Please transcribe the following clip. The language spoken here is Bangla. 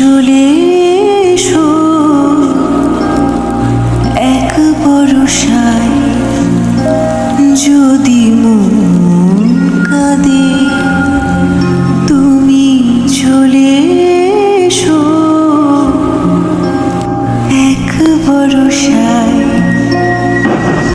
চলে এসো। এক বরসায় যদি মন